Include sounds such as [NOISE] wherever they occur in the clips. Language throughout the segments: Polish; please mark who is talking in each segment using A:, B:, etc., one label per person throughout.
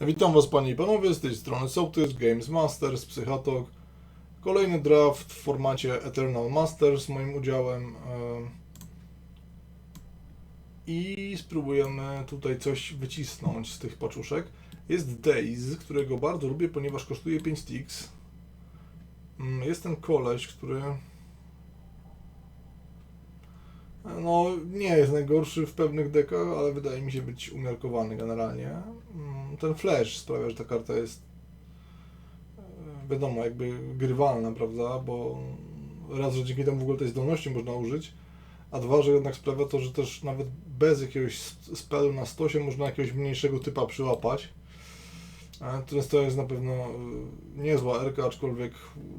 A: Witam Was Panie i Panowie, z tej strony Sołtys, Games Masters, Psychatok. Kolejny draft w formacie Eternal Masters z moim udziałem. em, I spróbujemy tutaj coś wycisnąć z tych paczuszek. Jest Days, którego bardzo lubię, ponieważ kosztuje 5 sticks. Mm, Jest ten koleś, który... No, nie jest najgorszy w pewnych dekach, ale wydaje mi się być umiarkowany generalnie. Mm, Ten flash sprawia, że ta karta jest e, wiadomo, jakby grywalna, prawda, bo raz, że dzięki temu w ogóle tej zdolności można użyć, a dwa, że jednak sprawia to, że też nawet bez jakiegoś spelu na stosie można jakiegoś mniejszego typa przyłapać. A Natomiast to jest na pewno e, niezła erka, aczkolwiek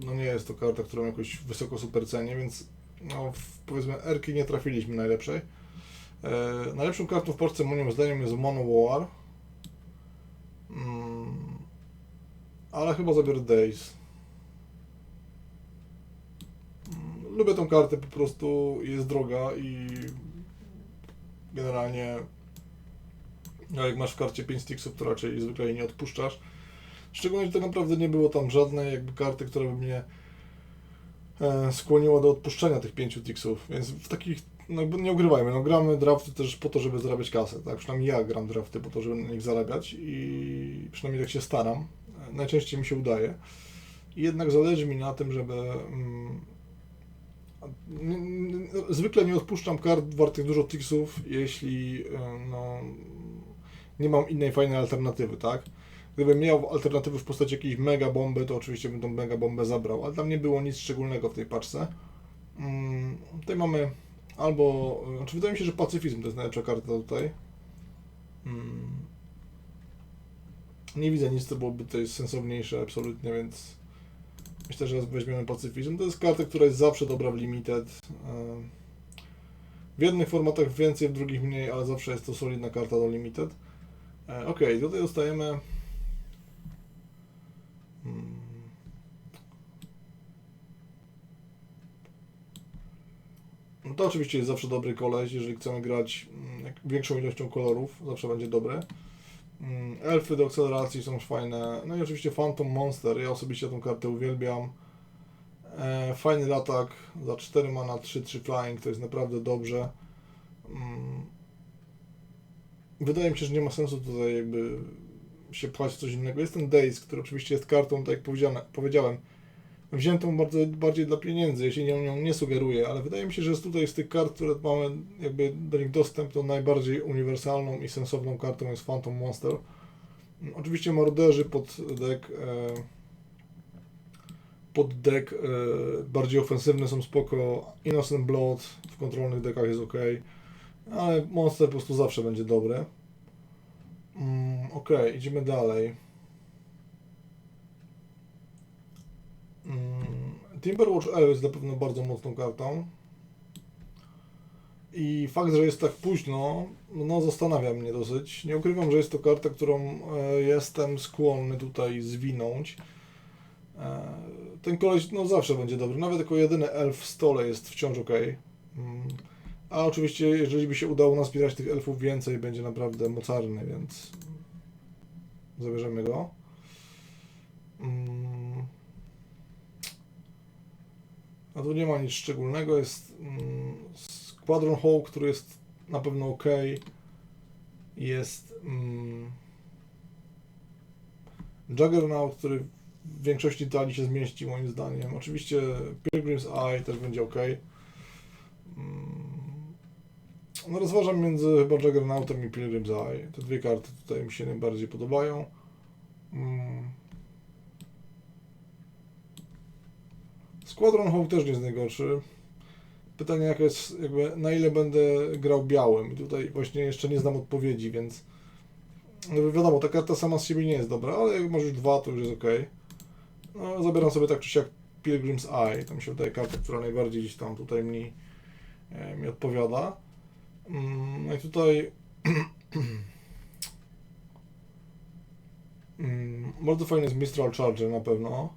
A: no nie jest to karta, którą jakoś wysoko super cenię, więc no, w, powiedzmy erki nie trafiliśmy najlepszej. E, najlepszą kartą w Polsce moim zdaniem jest Mono War. Ale chyba zabiorę Days. Lubię tą kartę, po prostu jest droga i generalnie no jak masz w karcie 5 sticksów, to raczej zwykle jej nie odpuszczasz. Szczególnie, że tak naprawdę nie było tam żadnej jakby karty, która by mnie e, skłoniła do odpuszczenia tych 5 ticksów, więc w takich, no nie ugrywajmy, no gramy drafty też po to, żeby zarabiać kasę, tak? Przynajmniej ja gram drafty po to, żeby na nich zarabiać i przynajmniej tak się staram. E, Najczęściej mi się udaje. Jednak zależy mi na tym, żeby mm, zwykle nie odpuszczam kart wartych dużo ticksów, jeśli e, no, nie mam innej fajnej alternatywy, tak? Gdybym miał alternatywy w postaci jakiejś mega bomby, to oczywiście bym tą mega bombę zabrał, ale tam nie było nic szczególnego w tej paczce. Mm, tutaj mamy albo, znaczy wydaje mi się, że pacyfizm to jest najlepsza karta tutaj. Mm, nie widzę nic, co byłoby tutaj sensowniejsze absolutnie, więc myślę, że weźmiemy pacyfizm. To jest karta, która jest zawsze dobra w limited. W jednych formatach więcej, w drugich mniej, ale zawsze jest to solidna karta do limited. E, Ok, tutaj dostajemy. Hmm. No to oczywiście jest zawsze dobry koleś, jeżeli chcemy grać mm, większą ilością kolorów, zawsze będzie dobre. Mm, Elfy do akceleracji są fajne. No i oczywiście Phantom Monster. Ja osobiście tą kartę uwielbiam. E, fajny atak za 4 mana 3-3 flying, to jest naprawdę dobrze. Mm, wydaje mi się, że nie ma sensu tutaj jakby się pchać coś innego. Jest ten Days, który oczywiście jest kartą, tak jak powiedziałem, wziętą bardzo bardziej dla pieniędzy, jeśli nią, nią nie sugeruję, ale wydaje mi się, że jest tutaj z tych kart, które mamy jakby do nich dostęp, to najbardziej uniwersalną i sensowną kartą jest Phantom Monster. Oczywiście morderzy pod deck e, pod deck e, bardziej ofensywne są spoko, Innocent Blood w kontrolnych deckach jest ok, ale Monster po prostu zawsze będzie dobre. Mm, ok, idziemy dalej. Timberwatch Elf jest na pewno bardzo mocną kartą. I fakt, że jest tak późno, no zastanawia mnie dosyć. Nie ukrywam, że jest to karta, którą e, jestem skłonny tutaj zwinąć. E, ten koleś no zawsze będzie dobry. Nawet jako jedyny elf w stole jest wciąż ok. Mm. A oczywiście, jeżeli by się udało nazbierać tych elfów więcej, będzie naprawdę mocarny, więc zabierzemy go. Mm. A tu nie ma nic szczególnego. Jest mm, Squadron Hawk, który jest na pewno ok. Jest mm, Juggernaut, który w większości talii się zmieści moim zdaniem. Oczywiście Pilgrim's Eye też będzie ok. Mm, No rozważam między chyba Juggernautem i Pilgrim's Eye. Te dwie karty tutaj mi się najbardziej podobają. Mm. Squadron Hawk też nie jest najgorszy. Pytanie jaka jest, jakby na ile będę grał białym. Tutaj właśnie jeszcze nie znam odpowiedzi, więc no wiadomo, ta karta sama z siebie nie jest dobra, ale jak masz już dwa, to już jest ok. No, zabieram sobie tak czy siak Pilgrim's Eye. To mi się wydaje karta, która najbardziej gdzieś tam tutaj mi, e, mi odpowiada. No i tutaj [CLEARS THROAT] mm, bardzo fajny jest Mistral Charger na pewno.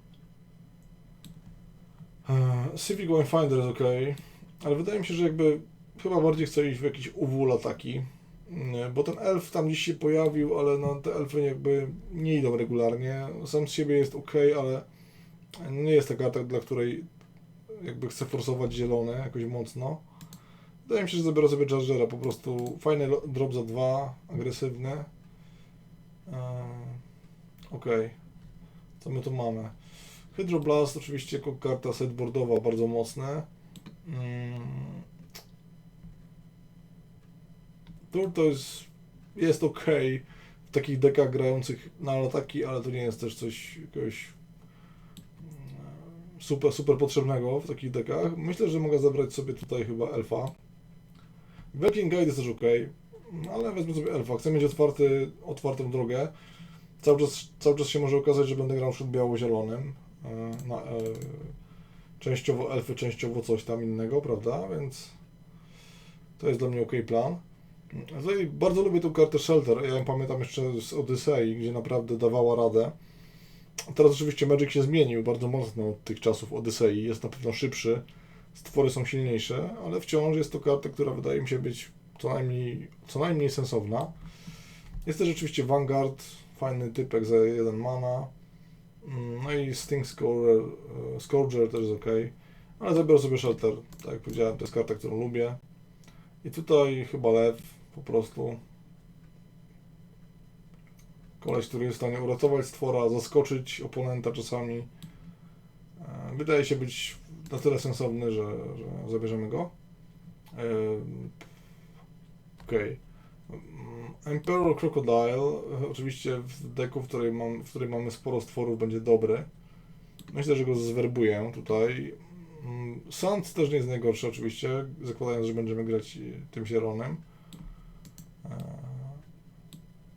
A: E, Civic Finder jest ok, ale wydaje mi się, że jakby chyba bardziej chcę iść w jakiś UW taki. Nie, Bo ten elf tam gdzieś się pojawił, ale no, te elfy jakby nie idą regularnie. Sam z siebie jest ok, ale nie jest to karta, dla której jakby chcę forsować zielone jakoś mocno. Wydaje mi się, że zabiorę sobie Chargera, po prostu fajny drop za dwa, agresywny. Eee, ok, co my tu mamy? Hydroblast oczywiście jako karta sideboardowa bardzo mocna. Mm. Tortoise jest ok w takich dekach grających na ataki, ale to nie jest też coś mm, super, super potrzebnego w takich dekach. Myślę, że mogę zabrać sobie tutaj chyba elfa. Viking Guide jest też ok, ale wezmę sobie elfa. Chcę mieć otwarty, otwartą drogę. Cały czas, cały czas się może okazać, że będę grał przed biało-zielonym. E, Na, e, częściowo elfy, częściowo coś tam innego, prawda? Więc to jest dla mnie ok plan. Tutaj bardzo lubię tą kartę Shelter. Ja ją pamiętam jeszcze z Odyssey, gdzie naprawdę dawała radę. Teraz oczywiście Magic się zmienił bardzo mocno od tych czasów Odyssey. Jest na pewno szybszy, stwory są silniejsze, ale wciąż jest to karta, która wydaje mi się być co najmniej, co najmniej sensowna. Jest też oczywiście Vanguard, fajny typek za jeden mana. Mm, No i Sting Scourger, e, Scourger też jest ok. Ale zabiorę sobie Shelter. Tak jak powiedziałem, to jest karta, którą lubię. I tutaj chyba lew po prostu. Koleś, który jest w stanie uratować stwora, zaskoczyć oponenta czasami. E, Wydaje się być na tyle sensowny, że, że zabierzemy go. E, Okej. Mm, Emperor Crocodile, e, oczywiście w deku, w której, mam, w której mamy sporo stworów, będzie dobry. Myślę, że go zwerbuję tutaj. Mm, Sand też nie jest najgorszy oczywiście, zakładając, że będziemy grać e, tym zielonym. Eee,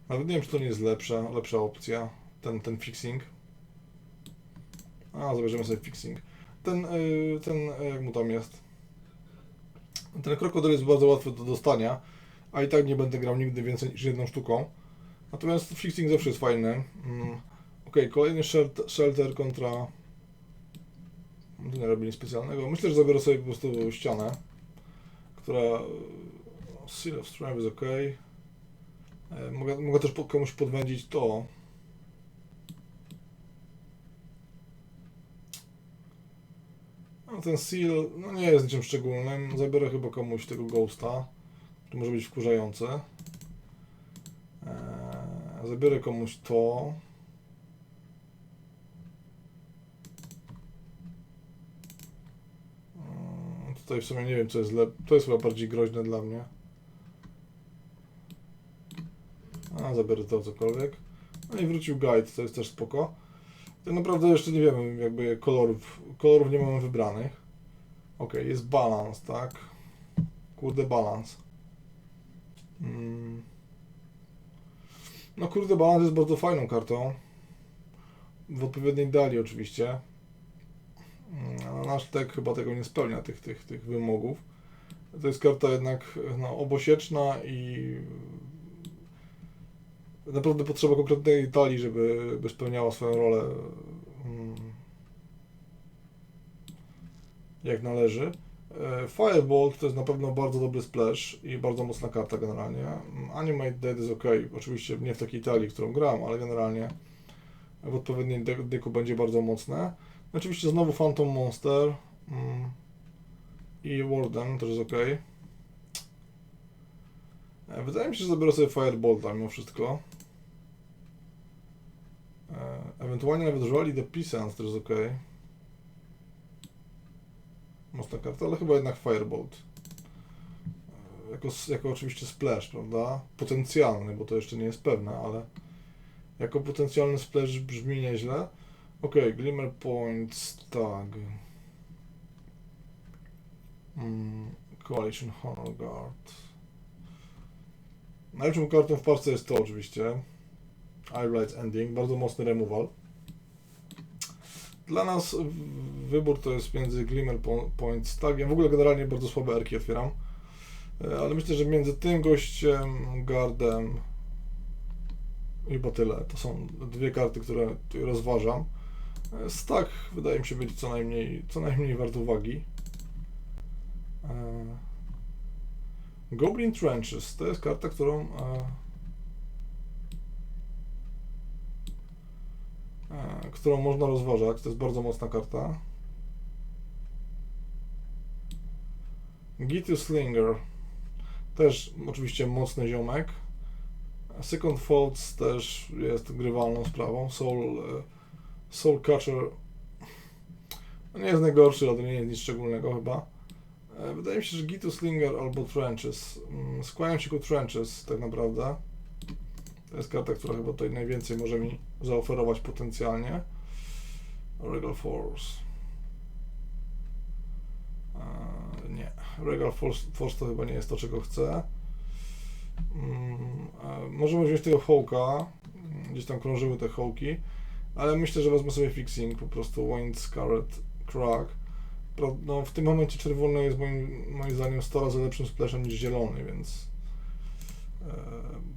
A: Nawet nie wiem, czy to nie jest lepsza, lepsza opcja, ten, ten fixing. A, zabierzemy sobie fixing. Ten, yy, ten, jak mu tam jest? Ten krokodyl jest bardzo łatwy do dostania, a i tak nie będę grał nigdy więcej niż jedną sztuką. Natomiast fixing zawsze jest fajny. Mm. Ok, kolejny shelt- shelter kontra... Nie robi nic specjalnego. Myślę, że zabiorę sobie po prostu ścianę, która... Seal of Strength jest ok. E, Mogę, mogę też komuś podwędzić to. No, ten seal no nie jest niczym szczególnym. Zabiorę chyba komuś tego ghosta. To może być wkurzające. Eee, zabiorę komuś to. Mm, Tutaj w sumie nie wiem co jest lepsze. To jest chyba bardziej groźne dla mnie. A, zabiorę to cokolwiek. No i wrócił guide, to jest też spoko. Tak naprawdę jeszcze nie wiemy jakby kolorów, kolorów nie mamy wybranych. Ok, jest balans, tak? Kurde balans. Mm. No kurde balans jest bardzo fajną kartą. W odpowiedniej dali oczywiście. Mm, nasz deck chyba tego nie spełnia, tych, tych, tych wymogów. To jest karta jednak no, obosieczna i naprawdę potrzeba konkretnej talii, żeby, by spełniała swoją rolę mm, jak należy. E, Firebolt to jest na pewno bardzo dobry splash i bardzo mocna karta generalnie. Mm, Animate Dead jest ok, oczywiście nie w takiej talii, którą gram, ale generalnie w odpowiednim de- deku będzie bardzo mocne. Oczywiście znowu Phantom Monster mm, i Warden też jest ok. E, Wydaje mi się, że zabiorę sobie Firebolta mimo wszystko. E, Ewentualnie nawet the Peasants też jest ok. Mocna karta, ale chyba jednak Firebolt. E, Jako, jako oczywiście splash, prawda? Potencjalny, bo to jeszcze nie jest pewne, ale jako potencjalny splash brzmi nieźle. Ok, Glimmer Points, tak. Mm, Coalition Honor Guard. Najlepszą kartą w parce jest to oczywiście. Eyelight Ending, bardzo mocny removal. Dla nas wybór to jest między Glimmer Po- Point z Tagiem. W ogóle generalnie bardzo słabe erki otwieram. E, Ale myślę, że między tym gościem, Guardem i chyba tyle. To są dwie karty, które rozważam. E, Stag wydaje mi się być co najmniej, co najmniej wart uwagi. E, Goblin Trenches to jest karta, którą e, e, którą można rozważać. To jest bardzo mocna karta. Gitu Slinger też oczywiście mocny ziomek. Second Thoughts też jest grywalną sprawą. Soul, e, Soul Catcher no nie jest najgorszy, ale to nie jest nic szczególnego chyba. E, Wydaje mi się, że Gitu Slinger albo Trenches. Mm, Skłaniam się ku Trenches tak naprawdę. To jest karta, która chyba tutaj najwięcej może mi zaoferować potencjalnie. Regal Force. E, Nie. Regal Force, Force to chyba nie jest to, czego chcę. Mm, e, Możemy wziąć tego hołka. Gdzieś tam krążyły te hołki. Ale myślę, że wezmę sobie fixing, po prostu Wayne Scarlet Crack. No, w tym momencie czerwony jest moim, moim zdaniem 100 razy lepszym splashem niż zielony, więc e,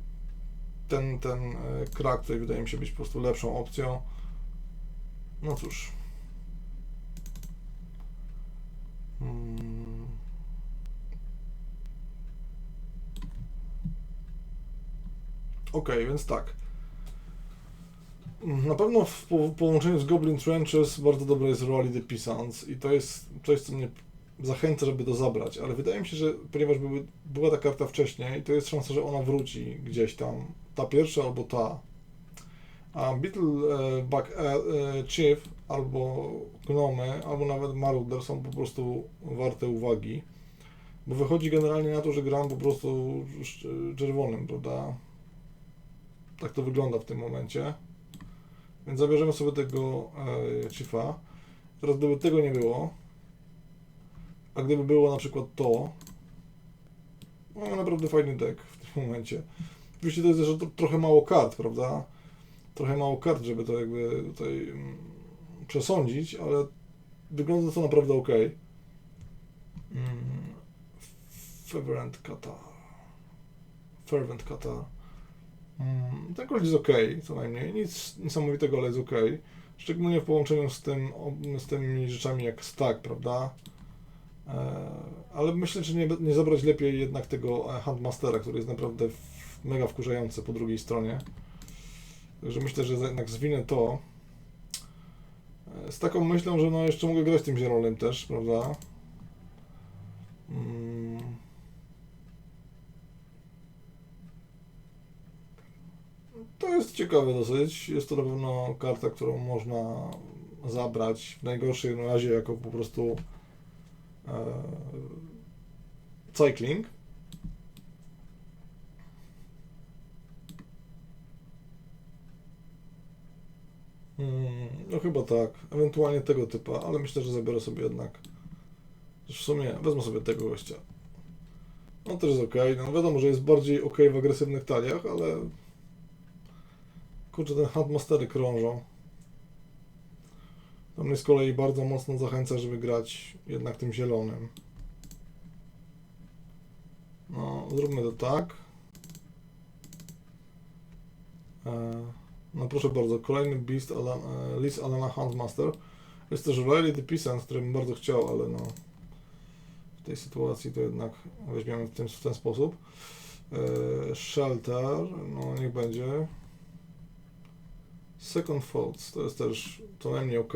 A: ten, ten e, krak tutaj wydaje mi się być po prostu lepszą opcją. No cóż. Mm. Okej, więc tak. Na pewno w po, połączeniu z Goblin Trenches bardzo dobre jest Rolly the Peasants i to jest coś, co mnie zachęca, żeby to zabrać, ale wydaje mi się, że ponieważ były, była ta karta wcześniej, to jest szansa, że ona wróci gdzieś tam, ta pierwsza albo ta. A Beetle e, e, e, Chief albo Gnome, albo nawet Marauder są po prostu warte uwagi, bo wychodzi generalnie na to, że gram po prostu czerwonym, prawda? Tak to wygląda w tym momencie. Więc zabierzemy sobie tego e, Chiefa. Teraz gdyby tego nie było, a gdyby było na przykład to, mamy naprawdę fajny deck w tym momencie. Oczywiście to jest też tro- trochę mało kart, prawda? Trochę mało kart, żeby to jakby tutaj mm, przesądzić, ale wygląda to naprawdę ok. Mm. Fervent Qatar. Fervent Qatar. Mm, ten jest ok, co najmniej. Nic niesamowitego, ale jest ok. Szczególnie w połączeniu z, tym, z tymi rzeczami jak stack, prawda? E, ale myślę, że nie, nie zabrać lepiej jednak tego e, Handmastera, który jest naprawdę mega wkurzający po drugiej stronie. Także myślę, że jednak zwinę to. E, Z taką myślą, że no jeszcze mogę grać tym zielonym też, prawda? Mm. To jest ciekawe dosyć. Jest to na pewno karta, którą można zabrać w najgorszym razie jako po prostu e, cycling. Mm, no chyba tak. Ewentualnie tego typa, ale myślę, że zabiorę sobie jednak. W sumie wezmę sobie tego gościa. No też jest ok. No wiadomo, że jest bardziej ok w agresywnych taliach, ale kurczę, ten Handmastery krążą. To mnie z kolei bardzo mocno zachęca, żeby grać jednak tym zielonym. No, zróbmy to tak. E, no proszę bardzo, kolejny Beast Alan, e, Liz Alana Handmaster. Jest też Riley the Peasant, który bym bardzo chciał, ale no w tej sytuacji to jednak weźmiemy w ten, w ten sposób. E, shelter, no niech będzie. Second Thoughts, to jest też co najmniej ok.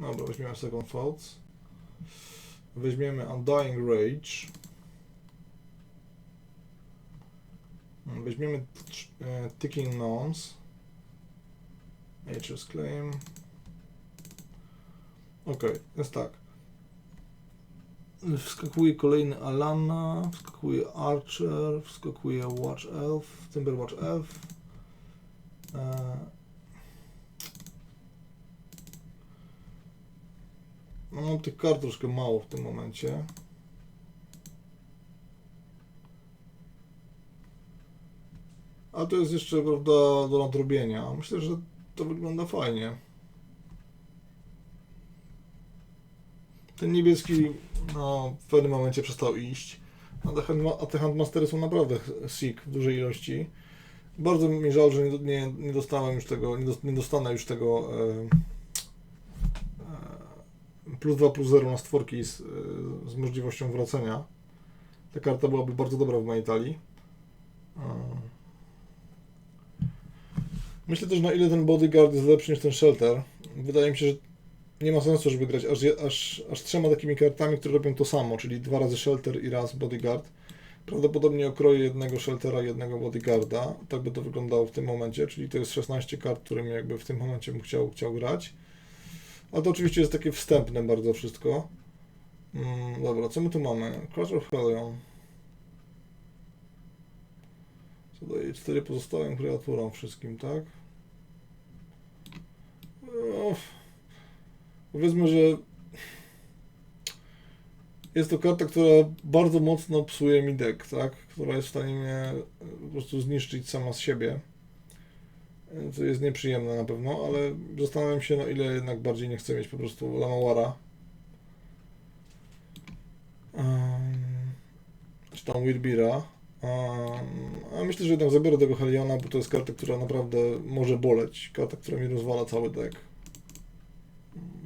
A: Dobra, weźmiemy Second Thoughts. Weźmiemy Undying Rage. Weźmiemy e, Ticking Gnomes. Nature's Claim. Ok, jest tak. Wskakuje kolejny Alana, wskakuje Archer, wskakuje Watch Elf, Timberwatch Elf. E... No, mam tych kart troszkę mało w tym momencie. A to jest jeszcze, prawda, do nadrobienia. Myślę, że to wygląda fajnie. Ten niebieski, no, w pewnym momencie przestał iść. A te, handma- a te handmastery są naprawdę sick w dużej ilości. Bardzo mi żal, że nie, nie, nie dostałem już tego, nie, dos- nie dostanę już tego e, e, plus 2 plus 0 na stworki z, z możliwością wracania. Ta karta byłaby bardzo dobra w mojej talii. E, Myślę też na ile ten bodyguard jest lepszy niż ten shelter. Wydaje mi się, że nie ma sensu, żeby grać aż, aż, aż trzema takimi kartami, które robią to samo, czyli dwa razy shelter i raz bodyguard. Prawdopodobnie okroję jednego sheltera jednego bodyguarda. Tak by to wyglądało w tym momencie, czyli to jest 16 kart, którymi jakby w tym momencie bym chciał, chciał grać. A to oczywiście jest takie wstępne bardzo wszystko. Mm, dobra, co my tu mamy? Crash of Hellion. Co daje 4 pozostałym kreaturom wszystkim, tak? No, powiedzmy, że jest to karta, która bardzo mocno psuje mi deck, tak? Która jest w stanie mnie e, po prostu zniszczyć sama z siebie. E, Co jest nieprzyjemne na pewno, ale zastanawiam się, na ile jednak bardziej nie chcę mieć po prostu Lamawara. Um, czy tam Wirbira. Um, a myślę, że jednak zabiorę tego Heliona, bo to jest karta, która naprawdę może boleć. Karta, która mi rozwala cały deck.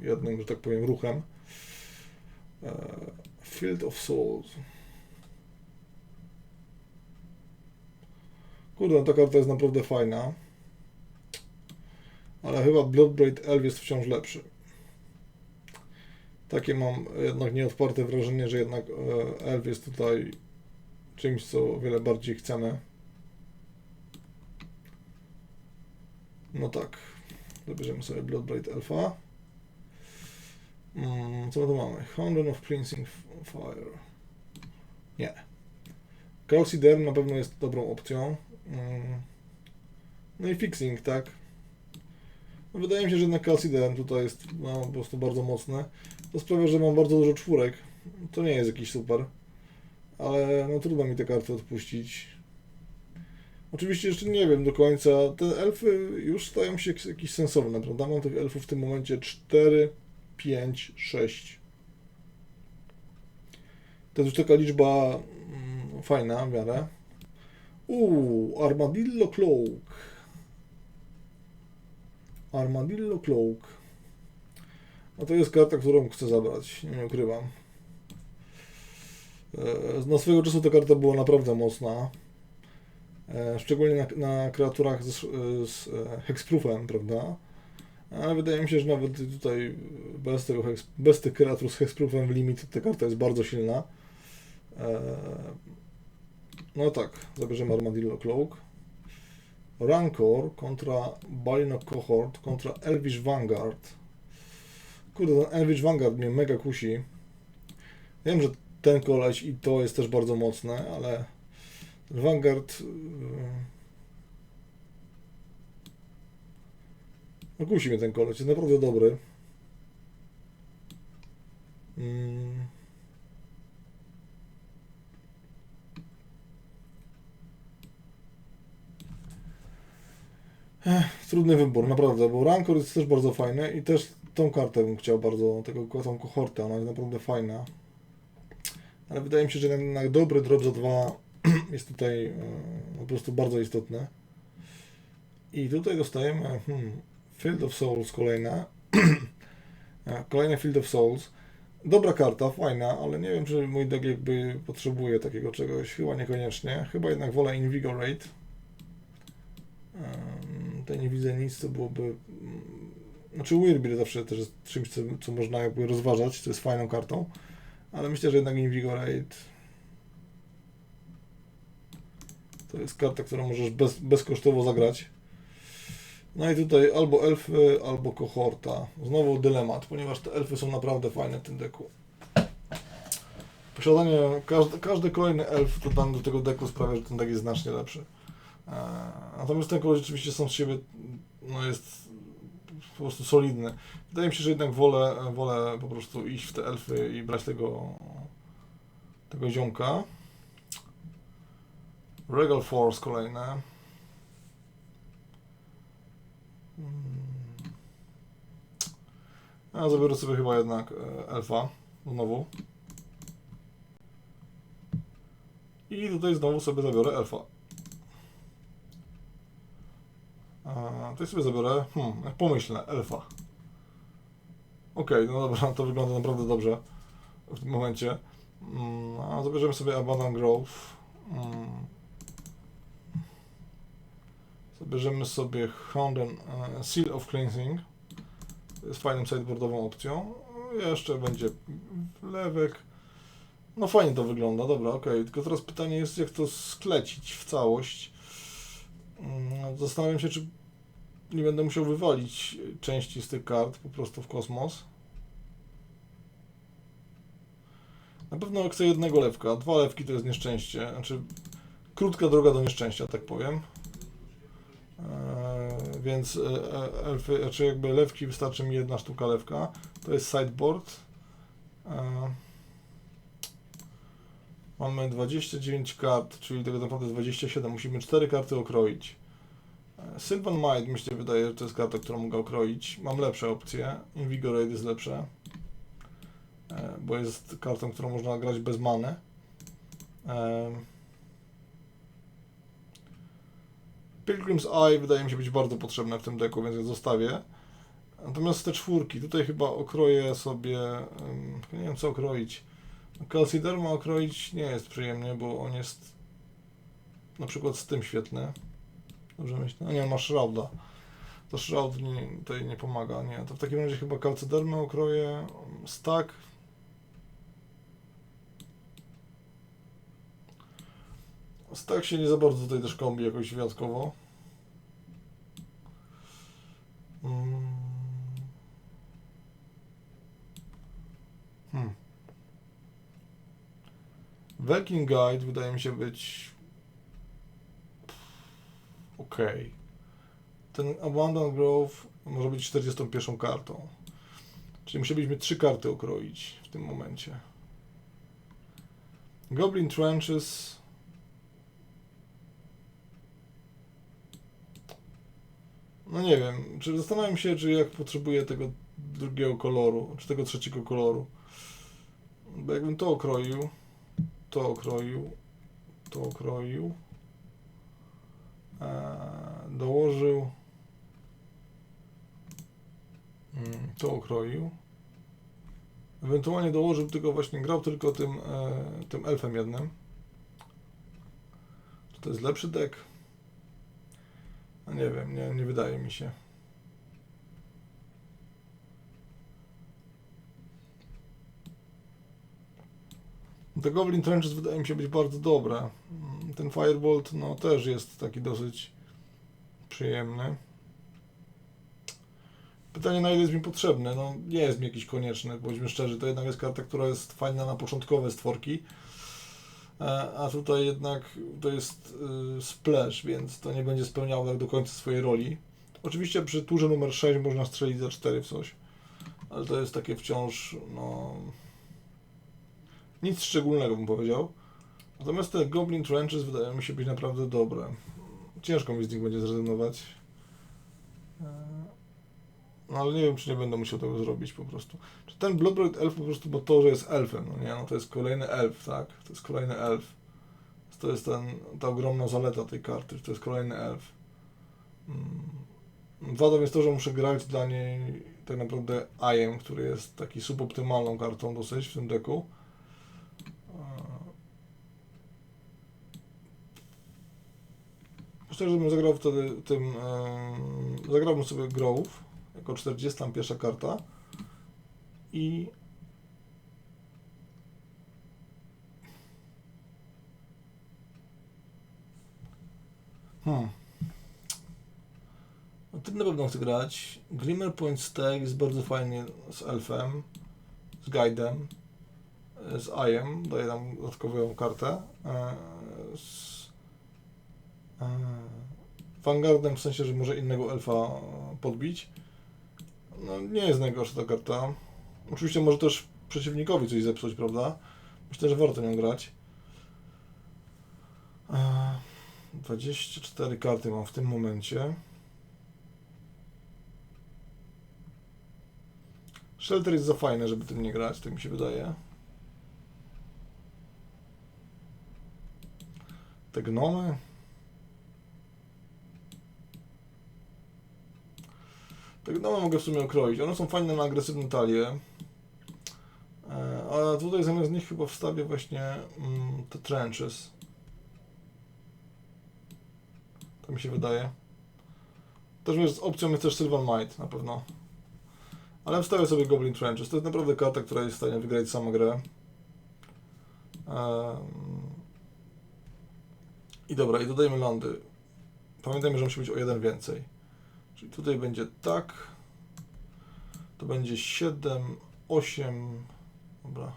A: Jednym, że tak powiem, ruchem. E, Field of Souls. Kurde, no ta karta jest naprawdę fajna. Ale chyba Bloodbraid Elf jest wciąż lepszy. Takie mam jednak nieodparte wrażenie, że jednak e, Elf jest tutaj czymś, co o wiele bardziej chcemy. No tak. Zabierzemy sobie Bloodbraid Elfa. Mm, co tu mamy? Hound of Cleansing Fire. Nie. Calcider na pewno jest dobrą opcją. Mm. No i Fixing, tak. No wydaje mi się, że jednak Calcider tutaj jest no, po prostu bardzo mocny. To sprawia, że mam bardzo dużo czwórek. To nie jest jakiś super. Ale no trudno mi te karty odpuścić. Oczywiście jeszcze nie wiem do końca. Te elfy już stają się jak- jakieś sensowne, prawda? Mam tych elfów w tym momencie 4, 5, 6. To jest już taka liczba mm, fajna w miarę. Uuu, Armadillo Cloak. Armadillo Cloak. No to jest karta, którą chcę zabrać, nie ukrywam. E, Na swego czasu ta karta była naprawdę mocna. E, Szczególnie na, na kreaturach z, z e, hexproofem, prawda? Ale wydaje mi się, że nawet tutaj bez, tego bez tych kreatur z hexproofem w limit ta karta jest bardzo silna. E, No tak, zabierzemy Armadillo Cloak. Rancor kontra Balino Cohort kontra Elvish Vanguard. Kurde, ten Elvish Vanguard mnie mega kusi. Wiem, że ten koleś i to jest też bardzo mocne, ale Vanguard... yy, No kusi mnie ten koleś, jest naprawdę dobry. Mm. Ech, trudny wybór, naprawdę, bo Rancor jest też bardzo fajny i też tą kartę bym chciał bardzo, tego, tą kohortę, ona jest naprawdę fajna. Ale wydaje mi się, że na, na dobry drop za dwa [CLEARS THROAT] jest tutaj e, po prostu bardzo istotny. I tutaj dostajemy hmm, Field of Souls kolejne. [CLEARS THROAT] E, Kolejne Field of Souls. Dobra karta, fajna, ale nie wiem, czy mój deck jakby potrzebuje takiego czegoś. Chyba niekoniecznie. Chyba jednak wolę Invigorate. Em, Tutaj nie widzę nic, co byłoby... mm, Znaczy Weirbeer zawsze też jest czymś, co, co można jakby rozważać, co jest fajną kartą. Ale myślę, że jednak Invigorate to jest karta, którą możesz bez, bezkosztowo zagrać. No i tutaj albo elfy, albo kohorta. Znowu dylemat, ponieważ te elfy są naprawdę fajne w tym deku. Posiadanie, każdy, każdy kolejny elf dodany do tego deku sprawia, że ten deck jest znacznie lepszy. Eee, Natomiast ten kolor rzeczywiście sam z siebie no jest po prostu solidny. Wydaje mi się, że jednak wolę, wolę po prostu iść w te elfy i brać tego, tego ziomka. Regal Force kolejne. Mm. Ja zabiorę sobie chyba jednak e, elfa znowu. I tutaj znowu sobie zabiorę elfa. A, tutaj sobie zabiorę, hmm, jak pomyślę, elfa. Okej, no dobra, to wygląda naprawdę dobrze w tym momencie. Mm, a zabierzemy sobie Abandon Grove. Mm. Zabierzemy sobie Honden Seal of Cleansing. Jest fajną sideboardową opcją. Jeszcze będzie wlewek. No fajnie to wygląda, dobra, okej. Tylko teraz pytanie jest, jak to sklecić w całość. Mm, Zastanawiam się, czy nie będę musiał wywalić części z tych kart po prostu w kosmos. Na pewno chcę jednego lewka. Dwa lewki to jest nieszczęście. Znaczy, krótka droga do nieszczęścia, tak powiem. Eee, więc e, e, elfy, znaczy jakby lewki wystarczy mi jedna sztuka lewka. To jest sideboard. Mamy 29 kart, czyli tego naprawdę 27. Musimy 4 karty okroić. E, Sylvan Might mi się wydaje, że to jest karta, którą mogę okroić. Mam lepsze opcje. Invigorate jest lepsze. E, Bo jest kartą, którą można grać bez many. E, Pilgrim's Eye wydaje mi się być bardzo potrzebne w tym deku, więc je zostawię. Natomiast te czwórki, tutaj chyba okroję sobie, nie wiem co okroić. Calciderma okroić nie jest przyjemnie, bo on jest na przykład z tym świetny. Dobrze myślę? A nie, on ma Shrouda. To Shroud nie, tutaj nie pomaga, nie. To w takim razie chyba Calcidermę okroję, Stack. Stack się nie za bardzo tutaj też kombi jakoś wyjątkowo. Mm. Hmm. Viking Guide wydaje mi się być ok. Ten Abundant Grove może być 41 kartą. Czyli musielibyśmy trzy karty okroić w tym momencie. Goblin Trenches. No nie wiem, czy zastanawiam się, czy jak potrzebuję tego drugiego koloru, czy tego trzeciego koloru. Bo jakbym to okroił, to okroił, to okroił, e, dołożył, mm, to okroił, ewentualnie dołożył tylko właśnie, grał tylko tym, e, tym elfem jednym. To jest lepszy deck? No nie wiem, nie, nie wydaje mi się. The Goblin Trenches wydaje mi się być bardzo dobre. Ten Firebolt no też jest taki dosyć przyjemny. Pytanie na ile jest mi potrzebny? No nie jest mi jakiś konieczny, bądźmy szczerzy. To jednak jest karta, która jest fajna na początkowe stworki. A tutaj jednak to jest y, splash, więc to nie będzie spełniało tak do końca swojej roli. Oczywiście przy turze numer 6 można strzelić za 4 w coś, ale to jest takie wciąż, no... Nic szczególnego bym powiedział. Natomiast te Goblin Trenches wydają mi się być naprawdę dobre. Ciężko mi z nich będzie zrezygnować. No ale nie wiem, czy nie będę musiał tego zrobić po prostu. Czy ten Bloodbraid Elf po prostu, bo to, że jest elfem, no nie, no to jest kolejny elf, tak? To jest kolejny elf. To jest ten, ta ogromna zaleta tej karty, to jest kolejny elf. Mm. Wadą jest to, że muszę grać dla niej tak naprawdę Ajem, który jest taki suboptymalną kartą dosyć w tym deku. Myślę, że bym zagrał wtedy tym, em, zagrałbym sobie Grove jako 41 karta i Hmm. No, tym na pewno chcę grać. Glimmer Point Stag jest bardzo fajnie z elfem, z guidem, e, z Ajem, daje nam dodatkową kartę. e, Z e, Vanguardem w sensie, że może innego elfa podbić. No nie jest najgorsza ta karta. Oczywiście może też przeciwnikowi coś zepsuć, prawda? Myślę, że warto nią grać. E, 24 karty mam w tym momencie. Shelter jest za fajne, żeby tym nie grać, tak mi się wydaje. Te gnomy. Tak no mogę w sumie okroić. One są fajne na agresywne talie. E, A tutaj zamiast nich chyba wstawię właśnie mm, te trenches. To mi się wydaje. Też jest opcją jest też Sylvan Might na pewno. Ale wstawię sobie Goblin Trenches. To jest naprawdę karta, która jest w stanie wygrać samą grę. I dobra, i dodajmy lądy. Pamiętajmy, że musi być o jeden więcej. Czyli tutaj będzie tak. To będzie 7, 8. Dobra.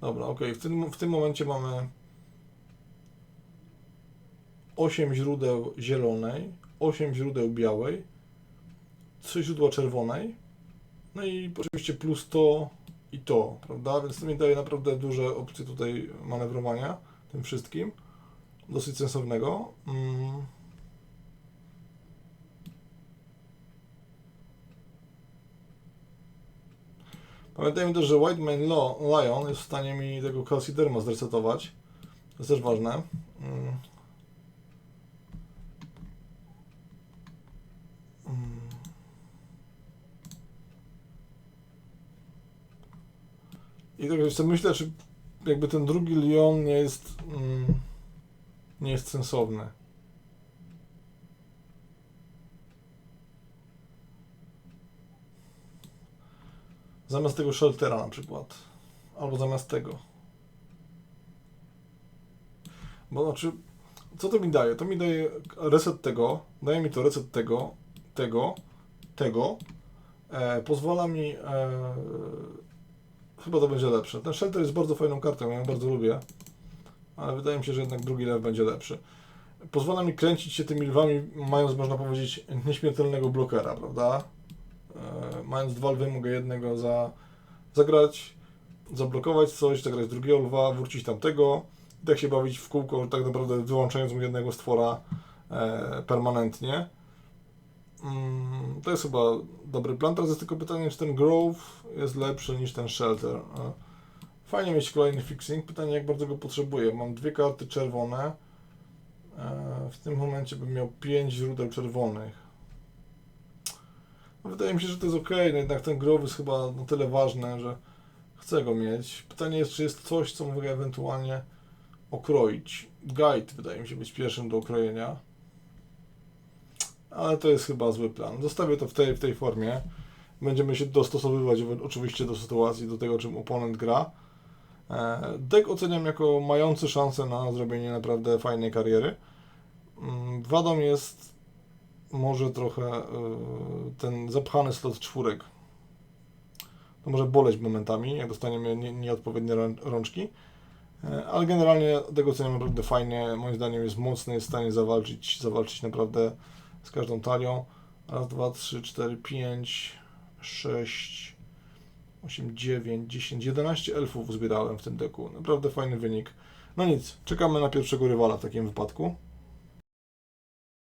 A: Dobra, ok. W tym, w tym momencie mamy 8 źródeł zielonej, 8 źródeł białej, 3 źródła czerwonej, no i oczywiście plus to i to, prawda? Więc to mi daje naprawdę duże opcje tutaj manewrowania tym wszystkim. Dosyć sensownego. Mm. Pamiętajmy też, że White Man Lion jest w stanie mi tego Calciderma zresetować. To jest też ważne. Mm. Mm. I tak jeszcze myślę, czy jakby ten drugi Lion nie jest mm, nie jest sensowny. Zamiast tego sheltera na przykład. Albo zamiast tego. Bo znaczy, co to mi daje? To mi daje reset tego, daje mi to reset tego, tego, tego. E, pozwala mi. E, chyba to będzie lepsze. Ten shelter jest bardzo fajną kartą, ja ją bardzo lubię. Ale wydaje mi się, że jednak drugi lew będzie lepszy. Pozwala mi kręcić się tymi lwami, mając, można powiedzieć, nieśmiertelnego blokera, prawda? E, mając dwa lwy, mogę jednego za, zagrać, zablokować coś, zagrać drugiego lwa, wrócić tamtego i tak się bawić w kółko, tak naprawdę wyłączając mu jednego stwora e, permanentnie. Mm, to jest chyba dobry plan. Teraz jest tylko pytanie, czy ten Grove jest lepszy niż ten Shelter. E, Fajnie mieć kolejny fixing. Pytanie, jak bardzo go potrzebuję. Mam dwie karty czerwone. W tym momencie bym miał pięć źródeł czerwonych. Wydaje mi się, że to jest ok, no jednak ten Grove jest chyba na tyle ważny, że chcę go mieć. Pytanie jest, czy jest coś, co mogę ewentualnie okroić. Guide wydaje mi się być pierwszym do okrojenia. Ale to jest chyba zły plan. Zostawię to w tej, w tej formie. Będziemy się dostosowywać oczywiście do sytuacji, do tego, czym oponent gra. E, Deck oceniam jako mający szansę na zrobienie naprawdę fajnej kariery. Mm, Wadą jest może trochę e, ten zapchany slot czwórek. To może boleć momentami, jak dostaniemy nie, nieodpowiednie rą- rączki. E, Ale generalnie tego oceniam naprawdę fajnie. Moim zdaniem jest mocny, jest w stanie zawalczyć, zawalczyć naprawdę z każdą talią. Raz, dwa, trzy, cztery, pięć, sześć, 8, 9, 10, 11 elfów zbierałem w tym deku. Naprawdę fajny wynik. No nic, czekamy na pierwszego rywala w takim wypadku.